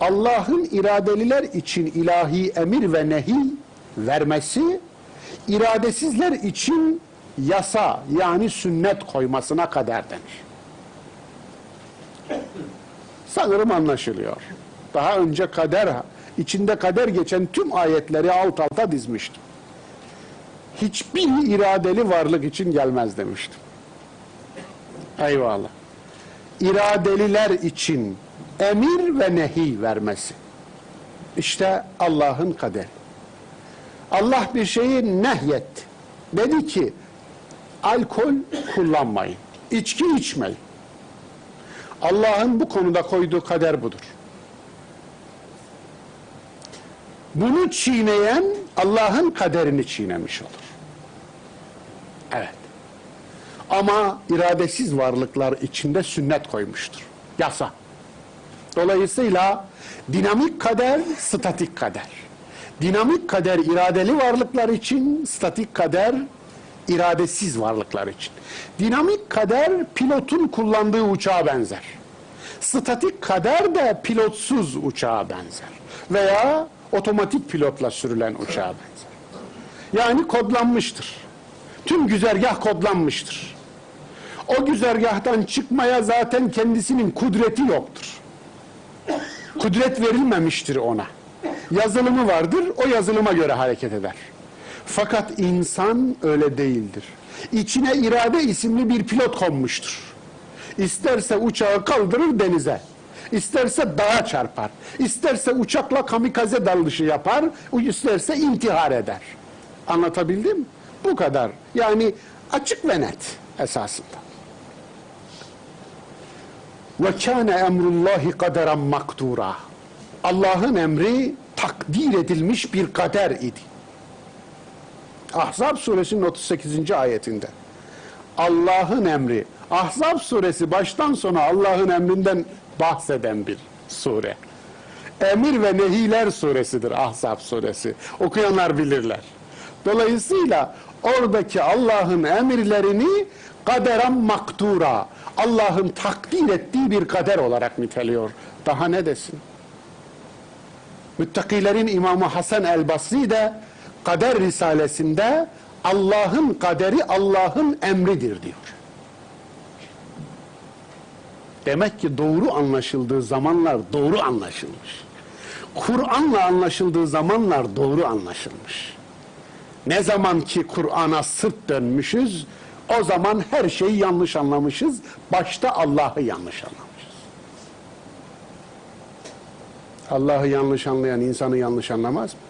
Allah'ın iradeliler için ilahi emir ve nehi vermesi, iradesizler için yasa yani sünnet koymasına kadar denir. Sanırım anlaşılıyor. Daha önce kader, içinde kader geçen tüm ayetleri alt alta dizmiştim. Hiçbir iradeli varlık için gelmez demiştim. Eyvallah. İradeliler için emir ve nehi vermesi. İşte Allah'ın kaderi. Allah bir şeyi nehyetti. Dedi ki alkol kullanmayın. içki içmeyin. Allah'ın bu konuda koyduğu kader budur. Bunu çiğneyen Allah'ın kaderini çiğnemiş olur. Evet. Ama iradesiz varlıklar içinde sünnet koymuştur. Yasa. Dolayısıyla dinamik kader, statik kader. Dinamik kader iradeli varlıklar için, statik kader iradesiz varlıklar için. Dinamik kader pilotun kullandığı uçağa benzer. Statik kader de pilotsuz uçağa benzer. Veya otomatik pilotla sürülen uçağa benzer. Yani kodlanmıştır. Tüm güzergah kodlanmıştır. O güzergahtan çıkmaya zaten kendisinin kudreti yoktur. Kudret verilmemiştir ona. Yazılımı vardır, o yazılıma göre hareket eder. Fakat insan öyle değildir. İçine irade isimli bir pilot konmuştur. İsterse uçağı kaldırır denize. İsterse dağa çarpar. İsterse uçakla kamikaze dalışı yapar. isterse intihar eder. Anlatabildim? Bu kadar. Yani açık ve net esasında. Ve kâne emrullahi kaderen maktura. Allah'ın emri takdir edilmiş bir kader idi. Ahzab suresinin 38. ayetinde. Allah'ın emri. Ahzab suresi baştan sona Allah'ın emrinden bahseden bir sure. Emir ve Nehiler suresidir Ahzab suresi. Okuyanlar bilirler. Dolayısıyla oradaki Allah'ın emirlerini kaderen maktura, Allah'ın takdir ettiği bir kader olarak niteliyor. Daha ne desin? Müttakilerin İmamı Hasan el-Basri de Kader Risalesinde Allah'ın kaderi Allah'ın emridir diyor. Demek ki doğru anlaşıldığı zamanlar doğru anlaşılmış. Kur'an'la anlaşıldığı zamanlar doğru anlaşılmış. Ne zaman ki Kur'an'a sırt dönmüşüz, o zaman her şeyi yanlış anlamışız. Başta Allah'ı yanlış anlamışız. Allah'ı yanlış anlayan insanı yanlış anlamaz mı?